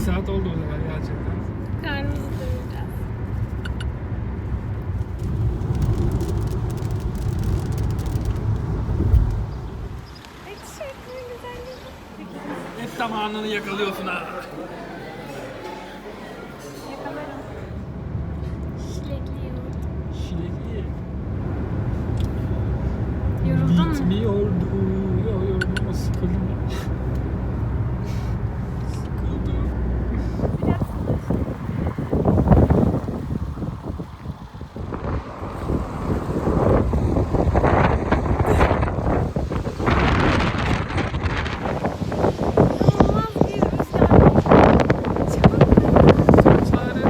saat oldu o zaman gerçekten. Karnımızı doyuracağız. Hep zamanını yakalıyorsun ha. Yakalarım. Çilekli yoğurt. Şirekli. Yoruldun mu? Bitmiyordu. Yok yoruldum ama sıkıldım ya. sıkıldım. Biraz İnanılmaz bir rüzgar. Çok Çare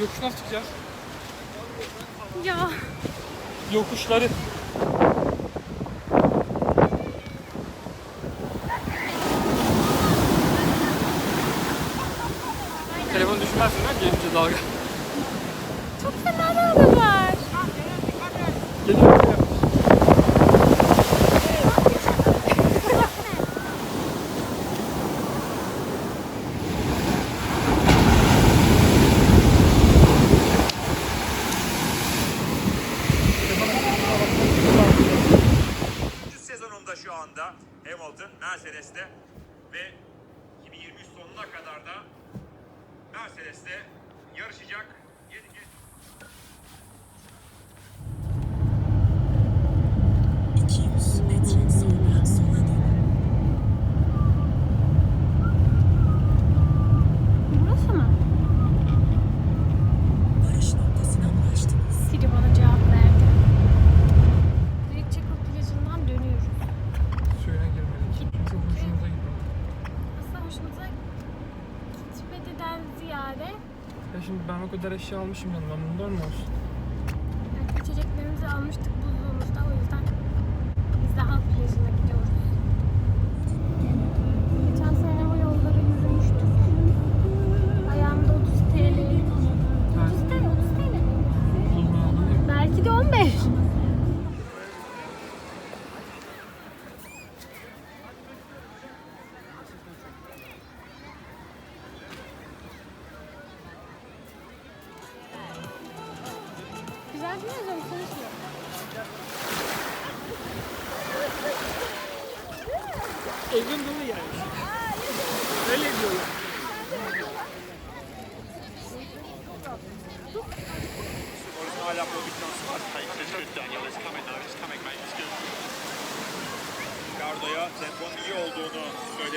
Yokuş nasıl çıkacağız? Ya Yokuşları. Telefonu düşmezsin değil mi? Gelince dalga. çok fena araba var. Geliyor geliyor. sezonunda şu anda Hamilton Mercedes'te ve 2023 sonuna kadar da Mercedes'te yarışacak. Yeni genç eşya almışım yanıma. Bundan mı olsun?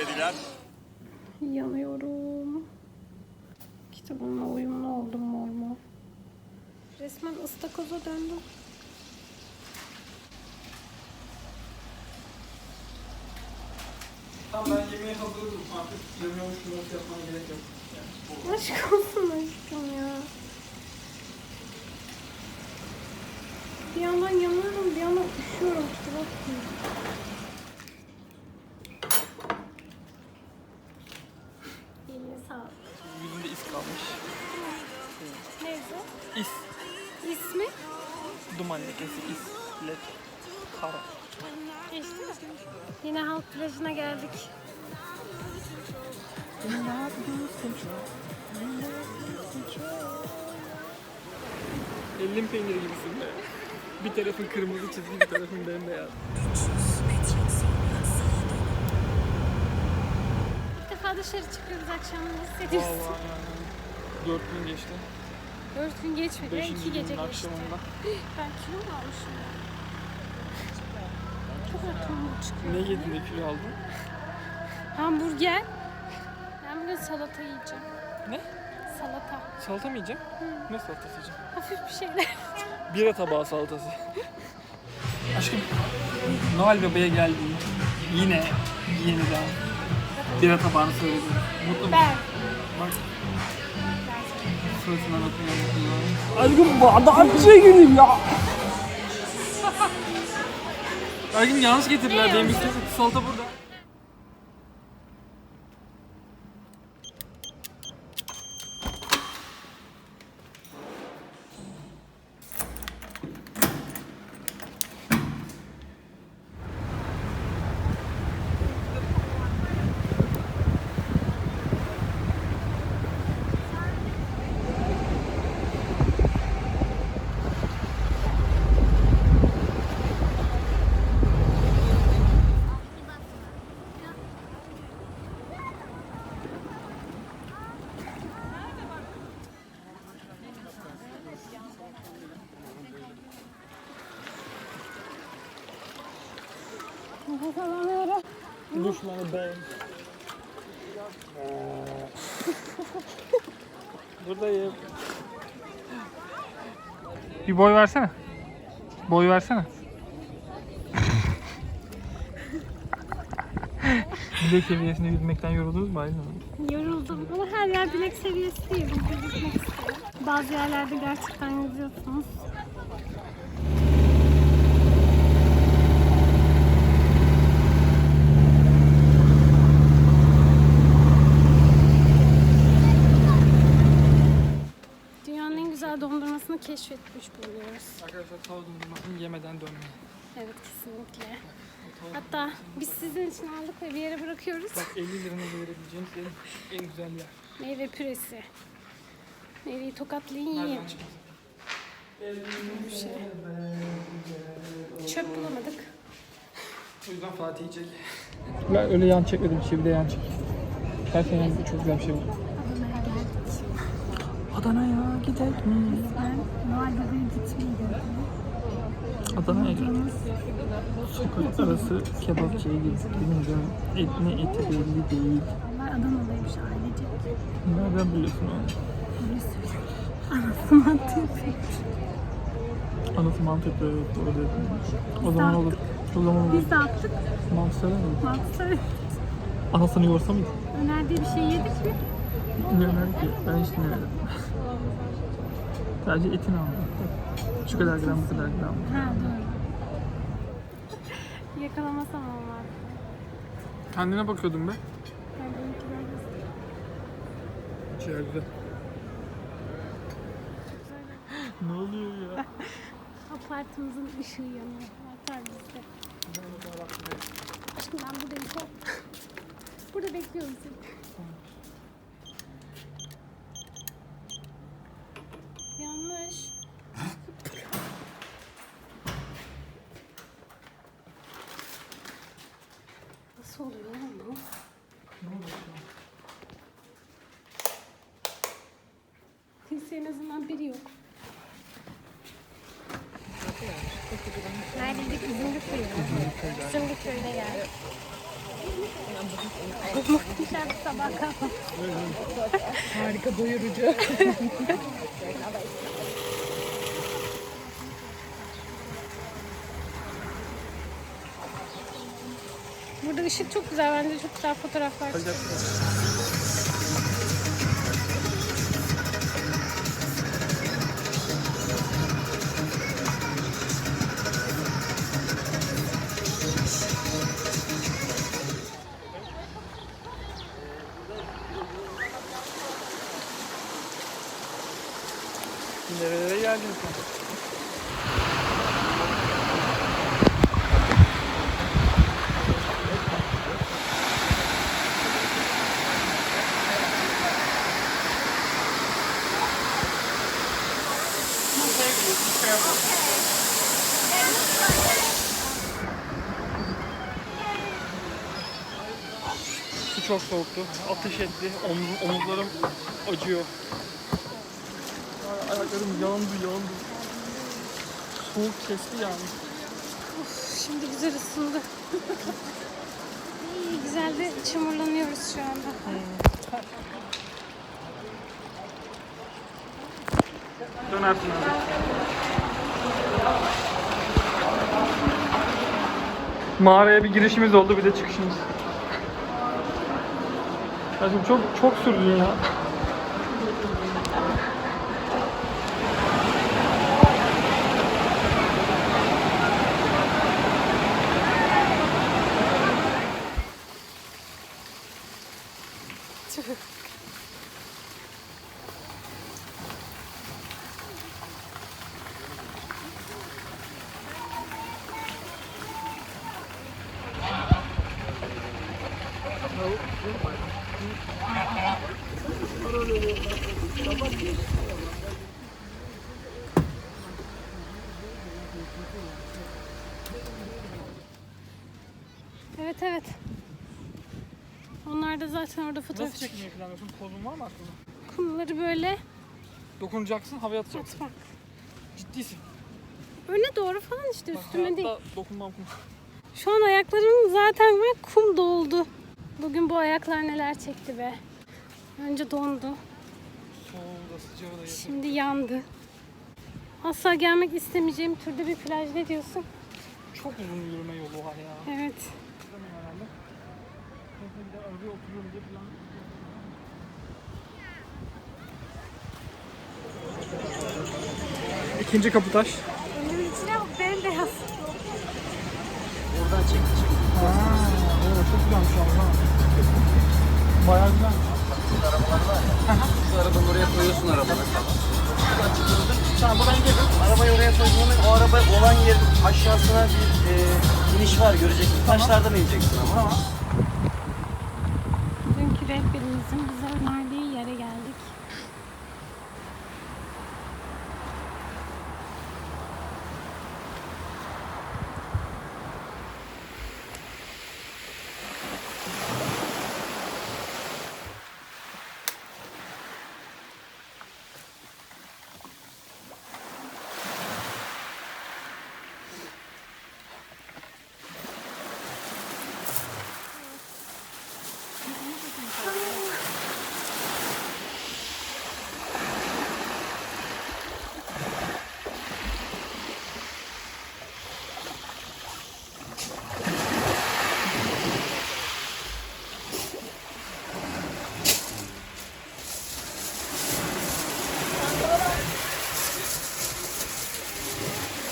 Söylediler. Yanıyorum. Kitabımla uyumlu oldum mor mor. Resmen ıstakoza döndüm. Tamam ben yemeğe hazırım artık. Yemeği şunu yapmana gerek yok. Aşk olsun aşkım ya. Bir yandan yanıyorum, bir yandan İz, lek, kara. Mi? Yine halk plajına geldik. Ellim peyniri gibisin be. Bir tarafın kırmızı çizgi, bir tarafın bembeyaz. 300 metre sonra sağa dönün. İlk defa dışarı çıkıyoruz akşam. Ne hissediyorsun? Vallahi yani. Dört gün geçti. Dört gün geçmedi. Beşinci iki gece geçti. Ben kilo mu almışım ya? Çok ortamda çıkıyor. Ne yedin de kilo aldın? Hamburger. Ben bugün salata yiyeceğim. Ne? Salata. Salata mı yiyeceğim? Ne salatası yiyeceğim? Hafif bir şeyler. Bira tabağı salatası. Aşkım, Noel Baba'ya geldim. Yine, yeniden. Bira tabağını söyledim. Mutlu musun? Ben. Bak. Suratına bakıyorum. Aşkım bu adam bir şey gülüyor ya. Aşkım yanlış getirdiler. Benim bir salata burada. Düşmanı ben. Buradayım. Bir boy versene. Boy versene. Bilek seviyesinde yürümekten yoruldunuz mu Aylin Hanım? Yoruldum ama her yer bilek seviyesi değil. Bazı yerlerde gerçekten yüzüyorsunuz. Keşfetmiş bulunuyoruz. Arkadaşlar tavuk dondurmasını yemeden dönmeyin. Evet kesinlikle. Hatta biz sizin için aldık ve bir yere bırakıyoruz. Bak 50 liranı verebileceğiniz en, en güzel yer. Meyve püresi. Meyveyi tokatlayın yiyin. Bir şey. Çöp bulamadık. O yüzden Fatih çek. Ben öyle yan çekmedim. Çivi de yan çek. Her sene çok güzel bir şey var. Adana'ya gidelim mi? Ben Noel Baba'ya gitmeyi dedim. Adana'ya gidelim. Sokak arası kebapçıya gittik. Bilmiyorum. Et, ne eti belli değil. Onlar Adana'daymış ailecek. Nereden biliyorsun onu? Öyle söyleyeyim. Anasını atıyor. Anası mantıklı evet doğru dedin. O zaman olur. O zaman olur. Biz de attık. Mantı sever mi? Mantıklı. Anasını yorsa mıydı? Önerdiği bir şey yedik mi? Ne önerdi ki? Ben hiç dinlemedim. Sadece etini aldım. Şu kadar gram, bu kadar gram. Ha doğru. Yakalamasam olmaz. Kendine bakıyordum be. Ben Ciğer güzel. ne oluyor ya? Apartımızın ışığı yanıyor. Atar bizde. Aşkım ben buradayım. Burada bekliyorum seni. Yanlış. Nasıl oluyor lan bu? Kimse en azından biri yok. Neredeydik? Zümrütköy'de. Zümrütköy'de geldik. Muhteşem bir sabah kahvaltı. Harika doyurucu. Burada ışık çok güzel. Bence çok güzel fotoğraflar çıkıyor. Su çok soğuktu. Ateş etti. Omuz, omuzlarım acıyor. Ay- Ayaklarım yandı yandı. Soğuk kesti yani. Of, şimdi güzel ısındı. İyi güzel de çamurlanıyoruz şu anda. Dönersin abi. Mağaraya bir girişimiz oldu bir de çıkışımız. Aşkım çok çok sürdün ya. Evet evet. Onlar da zaten orada fotoğraf Nasıl çekmeyi planlıyorsun? Pozun var mı aklında? Kumları böyle Dokunacaksın, havaya atacaksın. atmak. Ciddisin. Öne doğru falan işte Bak, üstüme değil. hayatta dokunmam kum. Şu an ayaklarım zaten var kum doldu. Bugün bu ayaklar neler çekti be. Önce dondu. Soğuğu da sıcağı da Şimdi yandı. Asla gelmek istemeyeceğim türde bir plaj ne diyorsun? Çok uzun yürüme yolu var ya. Evet. Bir otururum diye plan. İkinci kapı taş. Önümün içine bak bembeyaz. Oradan çek çek. Aa, o çok güzelmiş ama. Bayağı güzel. Şu arabanı oraya koyuyorsun arabanı. Buradan çıkıyorsun. Tamam buradan gelin. Arabayı oraya koyduğunda o araba olan yerin aşağısına bir e, iniş var göreceksin. Taşlardan ineceksin ama. Dünkü rehberimizin bize önerdiği yere geldik.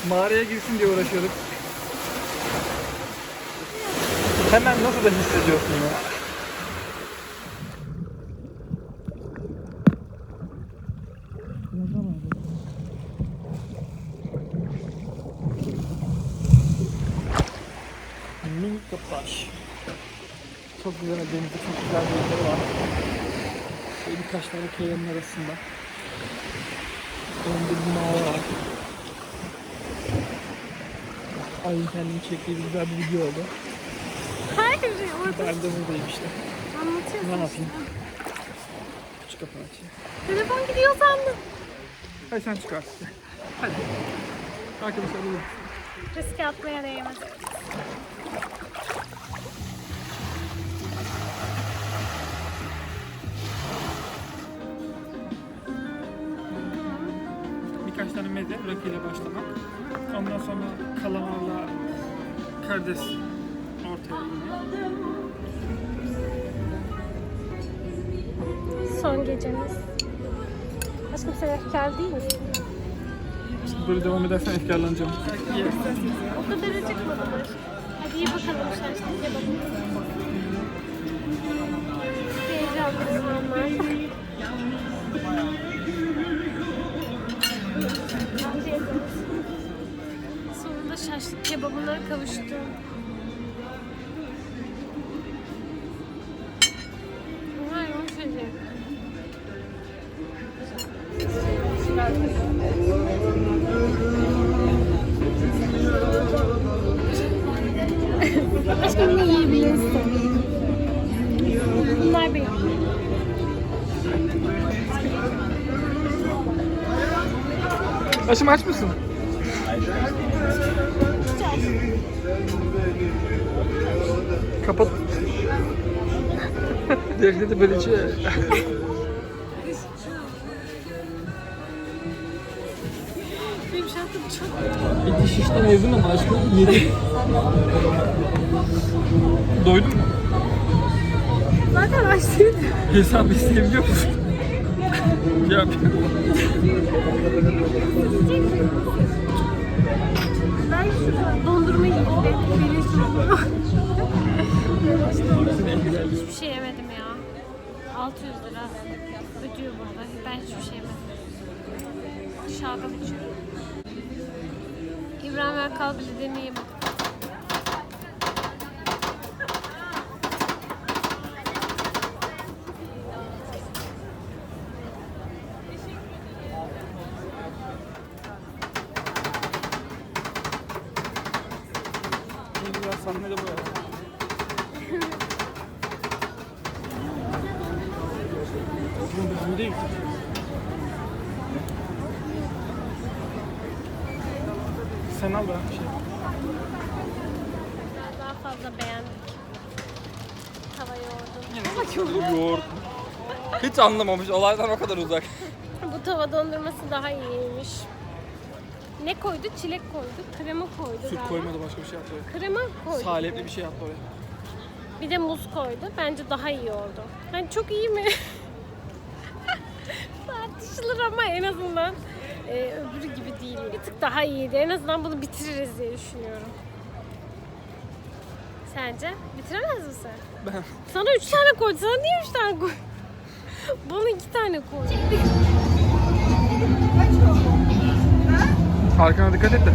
Mağaraya girsin diye uğraşıyorduk. Hemen nasıl da hissediyorsun ya? Minik kaptaş. Çok güzel denizde çok güzel yeri var. Böyle birkaç tane kayanın arasında. Önde bir mağara var. Ayın kendini çektiği bir güzel bir video oldu. Hayır orada Ben de buradayım işte. anlatıyorsun. Ne yapayım? Küçük kapı açayım. Telefon gidiyor sandım. Hadi sen çıkar. Hadi. Arkadaşlar buyurun. Riske atmaya değmez. Birkaç tane meze, rakıyla başlamak. Ondan sonra kalamarla karides ortaya. Son gecemiz. Aşkım sen efkar değil misin? Böyle devam edersen efkarlanacağım. O kadar acıkmadılar. Hadi iyi bakalım şaştık bakalım. Heyecanlısın onlar. Şaşlık kebabına kavuştum. Bunlar yumuşacık. Aşkım ne aç mısın? Kapat. Devlet de böylece Benim şarkım çok bir diş işten ezdin ama aşkım yedi. Doydun mu? Zaten açtıydı. Hesap isteyebiliyor musun? Yap. Ben şu dondurma yiyeyim. Beni Hiçbir şey yemedim ya. 600 lira ödüyor burada. Ben hiçbir şey yemedim. Şalgam içiyorum. İbrahim Erkal bildiğini yemedim. sahne bu. Bu. Sen al ben şey. Daha fazla beğendik. Tava yoğurdu. Yine Ama yoğurt. Hiç anlamamış. Olaydan o kadar uzak. bu tava dondurması daha iyiymiş. Ne koydu? Çilek koydu, krema koydu Süt galiba. koymadı başka bir şey yaptı. Krema koydu. Salepli bir şey yaptı oraya. Bir de muz koydu. Bence daha iyi oldu. Yani çok iyi mi? Tartışılır ama en azından e, öbürü gibi değil. Bir tık daha iyiydi. En azından bunu bitiririz diye düşünüyorum. Sence? Bitiremez misin? Ben. Sana üç tane koydu. Sana niye üç tane koy? Bana iki tane koy. Arkana dikkat et de.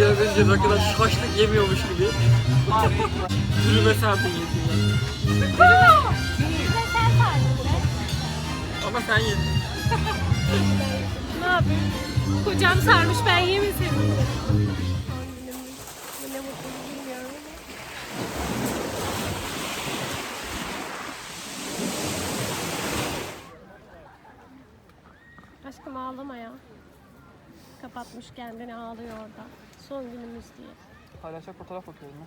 Ya bence ne kadar şaşlık yemiyormuş gibi. Yürüme saati Ama sen yedin. Ne yapayım? Kocam sarmış ben yemesem. Bu ne mutlu bilmiyorum ama. Aşkım ağlama ya. Kapatmış kendini ağlıyor orada. Son günümüz diye. Paylaşacak fotoğraf bakıyorum ya.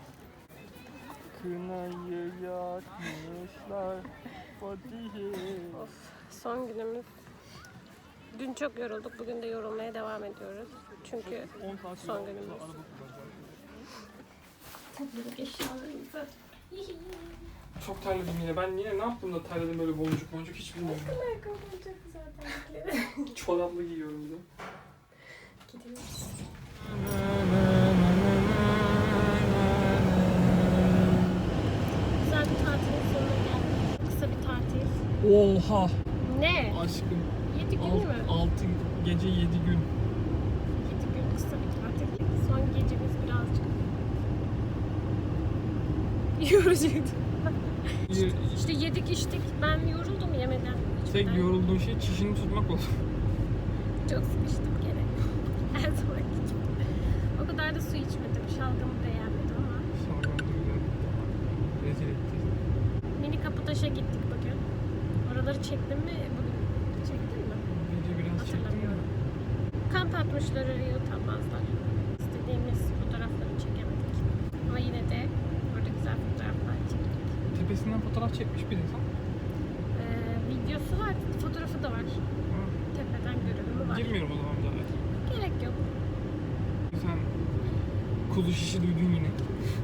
Kınayı yakmışlar Fatihi. Son günümüz. Dün çok yorulduk. Bugün de yorulmaya devam ediyoruz. Çünkü 10 saat son günümüz. kullanacağım. Topladık eşyalarımızı. Çok terledim yine. Ben yine ne yaptım da terledim böyle boncuk boncuk hiç bilmiyorum. Ayakkabım çok güzel terlikleri. Çoraplı giyiyorum bir de. Gidiyoruz. Güzel bir tatilin sonuna geldik. Kısa bir tatil. Oha Ne? aşkım. 7 gün mü? 6 gece 7 gün. 7 gün kısa bir tatil. Son gecemiz birazcık yorucuydu. Bir- İşte yedik içtik. Ben yoruldum yemeden. Tek içmeden. yorulduğun şey çişini tutmak oldu. Çok sıkıştım gene. Her zaman gibi. O kadar da su içmedim. Şalgamı da yenmedim ama. Sonra rezil etti. Mini Kaputaş'a gittik bugün. Oraları çektim mi bugün? Çektin mi? Gece biraz çektim. Hatırlamıyorum. Kamp atmışlar oraya utanmazlar. İstediğimiz fotoğrafları çekemedik. Ama yine de orada güzel fotoğraflar çektik. Tepesinden fotoğraf çekmiş bir insan. Ee, videosu var, fotoğrafı da var. Tepeden görünümü var. Girmiyorum o zaman bir daha. Gerek yok. Sen kuzu şişi duydun yine.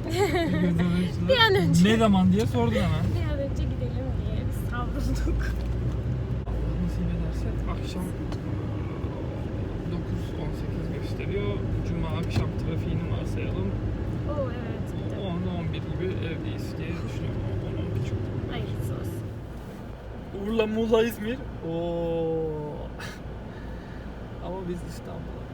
Bir an önce. Ne zaman diye sordun hemen. Bir an önce gidelim diye biz savrulduk. Allah nasip ederse akşam 9.18 gösteriyor. Cuma akşam trafiğini varsayalım. Oo evet. gidelim. 10-11 gibi evdeyiz diye düşünüyorum. 10 çok. Hayırlısı olsun. Urla, Muğla, İzmir. Oo. Ama biz İstanbul'a.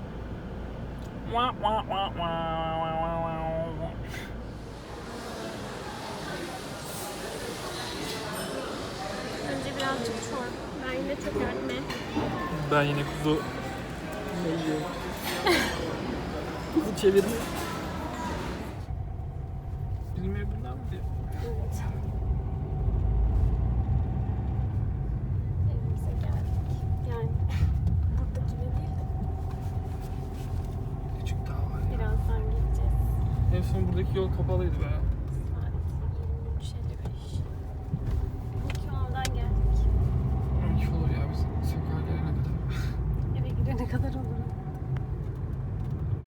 Önce birazcık çor. Ben yine çökertme. Ben yine kuzu kuzu çevirme.